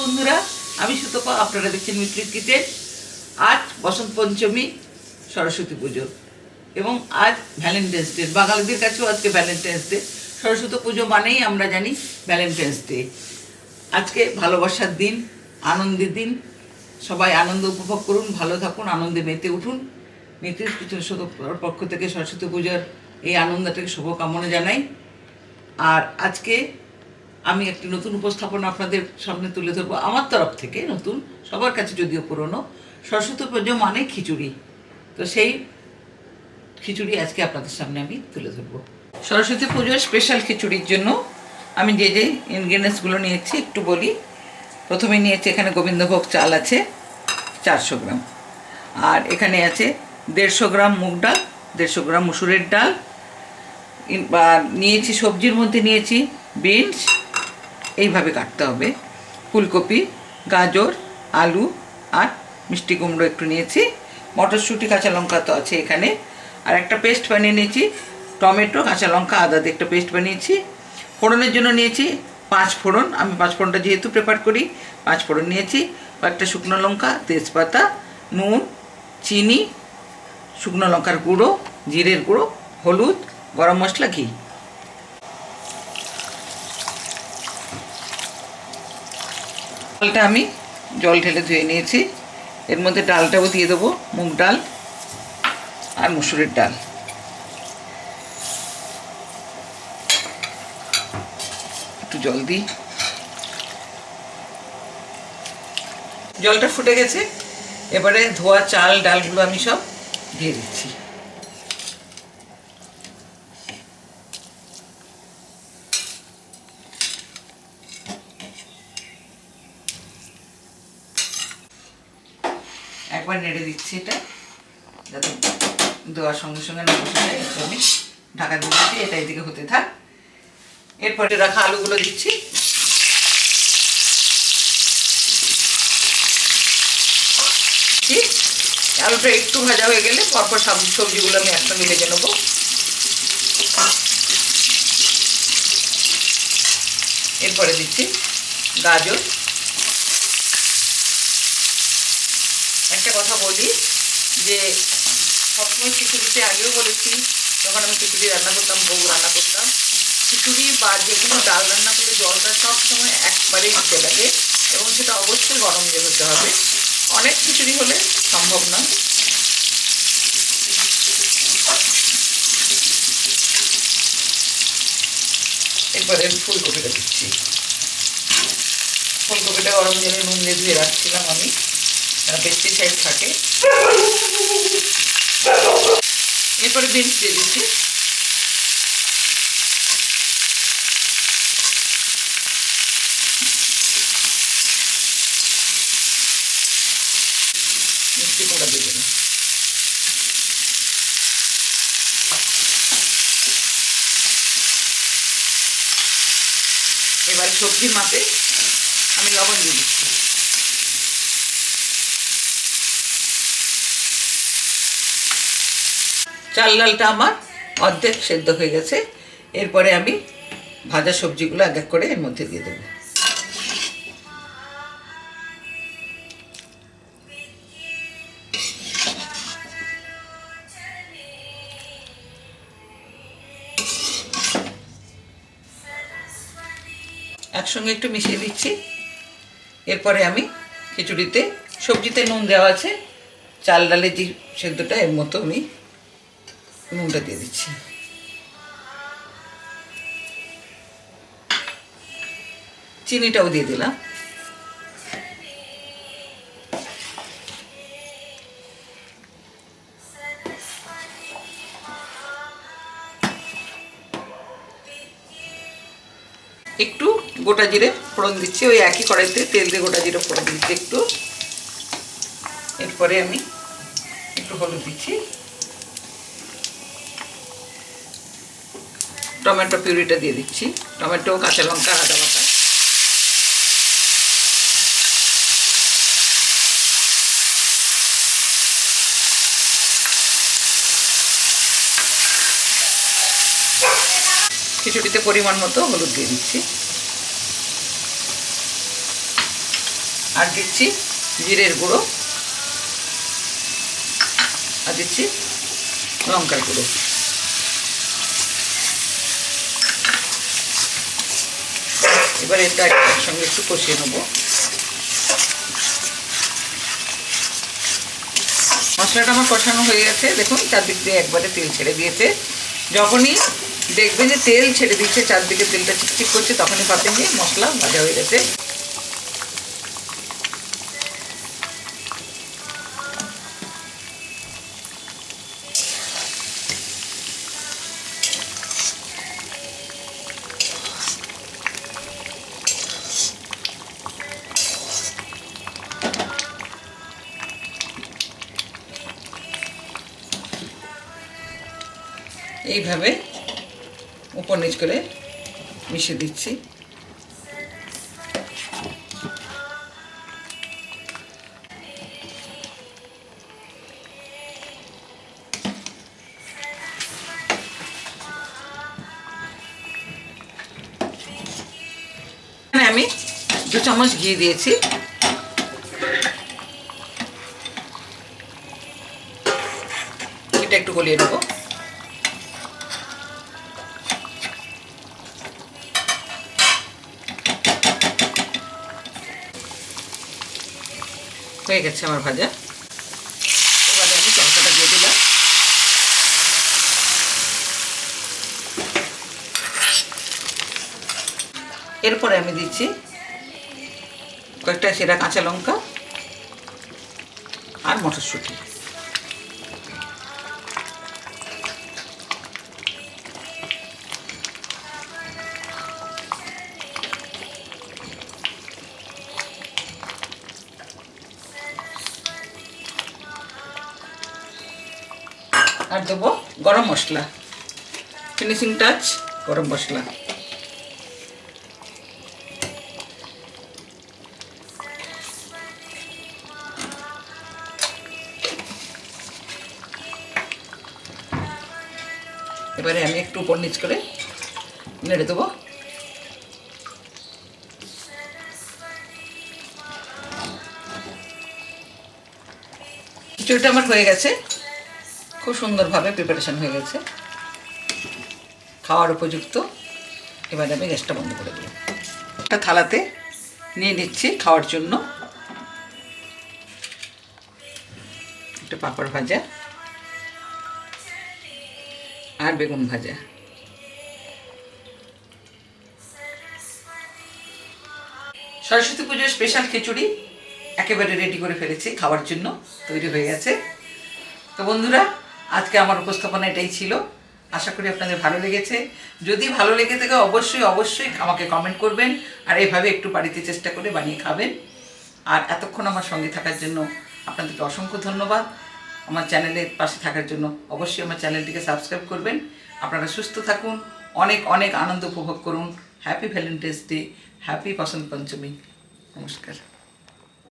বন্ধুরা, আমি সুতপা, আপনারা দেখছেন মিত্রিক কিচেন। আজ বসন্ত পঞ্চমী, সরস্বতী পুজো। এবং আজ ভ্যালেন্টাইন্স ডে বাঙালিদের কাছেও আজকে ভ্যালেন্টাইন্স ডে সরস্বতী পুজো মানেই আমরা জানি ভ্যালেন্টাইন্স ডে আজকে ভালোবাসার দিন, আনন্দের দিন। সবাই আনন্দ উপভোগ করুন, ভালো থাকুন, আনন্দে মেতে উঠুন। মিত্রিক কিচেন পক্ষ থেকে সরস্বতী পুজোর এই আনন্দটাকে শুভকামনা জানাই। আর আজকে আমি একটি নতুন উপস্থাপনা আপনাদের সামনে তুলে ধরবো। আমার তরফ থেকে নতুন, সবার কাছে যদিও পুরনো, সরস্বতী পুজো মানে খিচুড়ি। তো সেই খিচুড়ি আজকে আপনাদের সামনে আমি তুলে ধরবো। সরস্বতী পুজোর স্পেশাল খিচুড়ির জন্য আমি যে যে ইনগ্রিডিয়েন্টসগুলো নিয়েছি একটু বলি। প্রথমে নিয়েছি এখানে গোবিন্দভোগ চাল আছে চারশো গ্রাম। আর এখানে আছে দেড়শো গ্রাম মুগ ডাল, দেড়শো গ্রাম মুসুরের ডাল। বা নিয়েছি, সবজির মধ্যে নিয়েছি বিনস এইভাবে কাটতে হবে। ফুলকপি, গাজর, আলু আর মিষ্টি কুমড়ো একটু নিয়েছি। মটরশুঁটি, কাঁচা লঙ্কা তো আছে এখানে। আর একটা পেস্ট বানিয়ে নিয়েছি। টমেটো, কাঁচা লঙ্কা, আদা দিয়ে একটা পেস্ট বানিয়েছি। ফোড়নের জন্য নিয়েছি পাঁচ ফোড়ন। আমি পাঁচ ফোড়নটা যেহেতু প্রেফার করি, পাঁচ ফোড়ন নিয়েছি। কয়েকটা শুকনো লঙ্কা, তেজপাতা, নুন, চিনি, শুকনো লঙ্কার গুঁড়ো, জিরের গুঁড়ো, হলুদ, গরম মশলা, ঘি। ডালটা আমি জল ঢেলে ধুয়ে নিয়েছি। এর মধ্যে ডালটাও দিয়ে দেবো, মুগ ডাল আর মুসুরের ডাল। একটু জল দিই। জলটা ফুটে গেছে। এবারে ধোয়া চাল, ডালগুলো আমি সব দিয়ে দিচ্ছি। একবার নেড়ে দিচ্ছি এটা, যাতে দেওয়ার সঙ্গে সঙ্গে না বসে যায়। একটু আমি ঢাকা দিয়ে দিচ্ছি, এটা এদিকে হতে থাক। এরপরে রাখা আলুগুলো দিচ্ছি। আলুটা একটু ভাজা হয়ে গেলে পরপর সব সবজিগুলো আমি একসঙ্গে ভেজে নেব। এরপরে দিচ্ছি গাজর। একটা কথা বলি যে সবসময় খিচুড়িতে আগেও বলেছি, যখন আমি খিচুড়ি রান্না করতাম, ভোগ রান্না করতাম, খিচুড়ি বা যে কোনো ডাল রান্না করলে জলটা সবসময় একবারেই দিতে লাগে এবং সেটা অবশ্যই গরম দিয়ে হতে হবে। অনেক খিচুড়ি হলে সম্ভব নয়। এরপরে ফুলকপিটা দিচ্ছি। ফুলকপিটা গরম জলে নুন দিয়ে ধুয়ে রাখছিলাম আমি। পেস্টিসাইড থাকে। এরপরে বিনস দিয়ে দিচ্ছি। মিষ্টি দিয়ে দিলাম। এবার সবজির মাপে আমি লবণ দিয়ে দিচ্ছি। চাল ডালটা আমার অর্ধেক সেদ্ধ হয়ে গেছে। এরপরে আমি ভাজা সবজিগুলো এক এক করে এর মধ্যে দিয়ে দেবো। একসঙ্গে একটু মিশিয়ে দিচ্ছি। এরপরে আমি খিচুড়িতে সবজিতে নুন দেওয়া আছে। চাল ডালের যে সেদ্ধটা এর মতো আমি নুনটা দিয়ে দিচ্ছি। চিনিটাও দিয়ে দিলাম। একটু গোটা জিরে ফোড়ন দিচ্ছি, ওই একই কড়াইতে তেল দিয়ে গোটা জিরে ফোড়ন দিচ্ছি একটু। এরপরে আমি একটু হলুদ দিচ্ছি। টমেটো পিউরিটা দিয়ে দিচ্ছি। টমেটো, কাঁচা লঙ্কা, আদা বাটা। খিচুড়িতে পরিমাণ মতো হলুদ দিয়ে দিচ্ছি। আর দিচ্ছি জিরের গুঁড়ো। আর দিচ্ছি লঙ্কার গুঁড়ো। এবার এটা একসঙ্গে একটু কষিয়ে নেব। মশলাটা আমার কষানো হয়ে গেছে। দেখুন, চারদিক দিয়ে একবারে তেল ছেড়ে দিয়েছে। যখনই দেখবে যে তেল ছেড়ে দিচ্ছে চারদিকে তেলটা চিকচিক করছে, তখনই পাবেন যে মশলা ভাজা হয়ে গেছে। এইভাবে উপর নিচ করে মিশিয়ে দিচ্ছি। আমি দু চামচ ঘি দিয়েছি। এটা একটু গলিয়ে নেব। হয়ে গেছে আমার ভাজা। এবারে আমি তরকাটা দিয়ে দিলাম। এরপরে আমি দিচ্ছি কয়েকটা সেরা কাঁচা লঙ্কা আর মটরশুঁটি। আর দেবো গরম মশলা। ফিনিশিং টাচ গরম মশলা। এবারে আমি একটু উপর নিচ করে নেড়ে দেবো। খিচুড়িটা আমার হয়ে গেছে। খুব সুন্দরভাবে প্রিপারেশন হয়ে গেছে। খাওয়ার উপযুক্ত। এবারে আমি গ্যাসটা বন্ধ করে দেবো একটা থালাতে নিয়ে নিচ্ছি খাওয়ার জন্য। একটা পাঁপড় ভাজা আর বেগুন ভাজা। সরস্বতী পুজোর স্পেশাল খিচুড়ি একেবারে রেডি করে ফেলেছি খাওয়ার জন্য। তৈরি হয়ে গেছে। তো বন্ধুরা আজকে আমার উপস্থাপনা এটাই ছিল। আশা করি আপনাদের ভালো লেগেছে। যদি ভালো লেগে থাকে অবশ্যই অবশ্যই আমাকে কমেন্ট করবেন আর এভাবে একটু বাড়িতে চেষ্টা করে বানিয়ে খাবেন। আর এতক্ষণ আমার সঙ্গে থাকার জন্য আপনাদেরকে অসংখ্য ধন্যবাদ। আমার চ্যানেলের পাশে থাকার জন্য অবশ্যই আমার চ্যানেলটিকে সাবস্ক্রাইব করবেন। আপনারা সুস্থ থাকুন, অনেক অনেক আনন্দ উপভোগ করুন। Happy Valentine's day happy Basanta Panchami নমস্কার।